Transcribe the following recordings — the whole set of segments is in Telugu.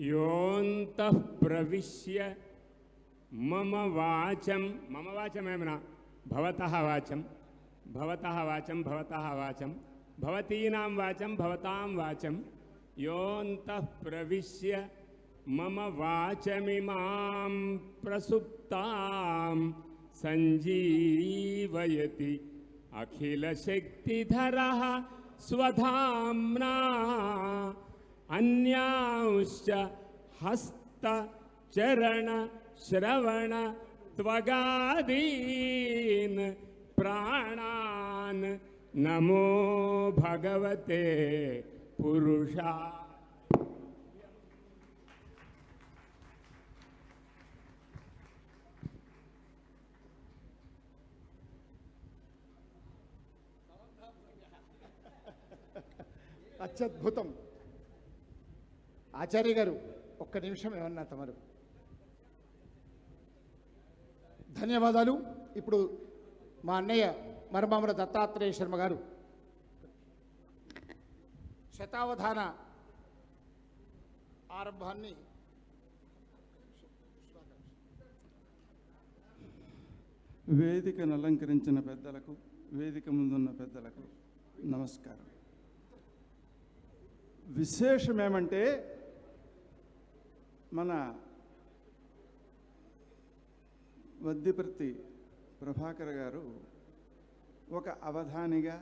యోంత ప్రవిశ్య మమ వాచం మమ వాచమేమన? భవత వాచం భవత వాచం భవత వాచం భవతీనాం వాచం భవతాం వాచం. యోంత ప్రవిశ్య మమ వాచమిమాం ప్రసుప్తాం సంజీవయతి అఖిలశక్తిధర స్వధామ్నా अन्यांश हस्त चरण श्रवण त्वगादीन प्राणान नमो भगवते पुरुषा अत्यद्भुतम ఆచార్య గారు ఒక్క నిమిషం ఏమన్నా తమరు. ధన్యవాదాలు. ఇప్పుడు మా అన్నయ్య మరమామల దత్తాత్రేయ శర్మ గారు. శతావధాన ఆరంభాన్ని వేదికను అలంకరించిన పెద్దలకు వేదిక ముందున్న పెద్దలకు నమస్కారం. విశేషం ఏమంటే మన వద్దిపర్తి ప్రభాకర్ గారు ఒక అవధానిగా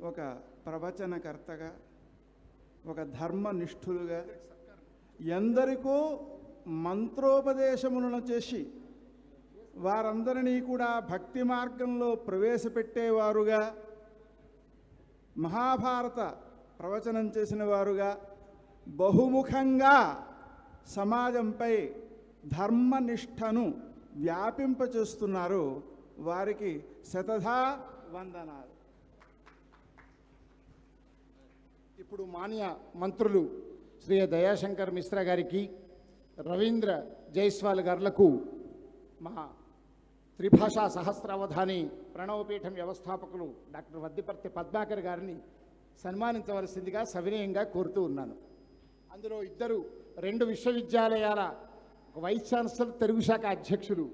ఒక ప్రవచనకర్తగా ఒక ధర్మనిష్ఠులుగా ఎందరికో మంత్రోపదేశములను చేసి వారందరినీ కూడా భక్తి మార్గంలో ప్రవేశపెట్టేవారుగా మహాభారత ప్రవచనం చేసిన వారుగా బహుముఖంగా సమాజంపై ధర్మనిష్టను వ్యాపింపచేస్తున్నారు వారికి శతధా వందనాలు. ఇప్పుడు మాన్య మంత్రులు శ్రీ దయాశంకర్ మిశ్రా గారికి రవీంద్ర జైస్వాల్ గారులకు మా త్రిభాషా సహస్రావధాని ప్రణవపీఠం వ్యవస్థాపకులు డాక్టర్ వద్దిపర్తి పద్మాకర్ గారిని సన్మానించవలసిందిగా సవినయంగా కోరుతూ ఉన్నాను. అందులో ఇద్దరు రెండు విశ్వవిద్యాలయాల వైస్ ఛాన్సలర్ తెలుగు శాఖ అధ్యక్షులు.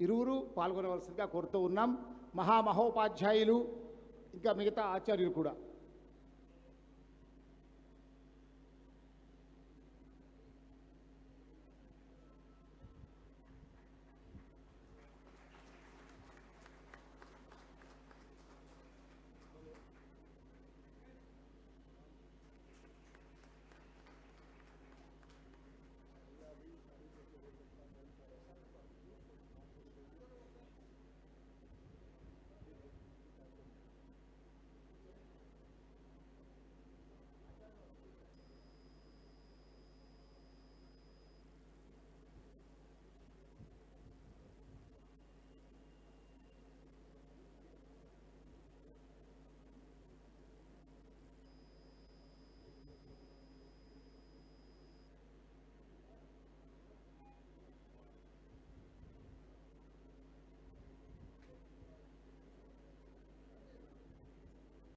ఇరువురు పాల్గొనవలసిందిగా కోరుతూ ఉన్నాం. మహామహోపాధ్యాయులు ఇంకా మిగతా ఆచార్యులు కూడా.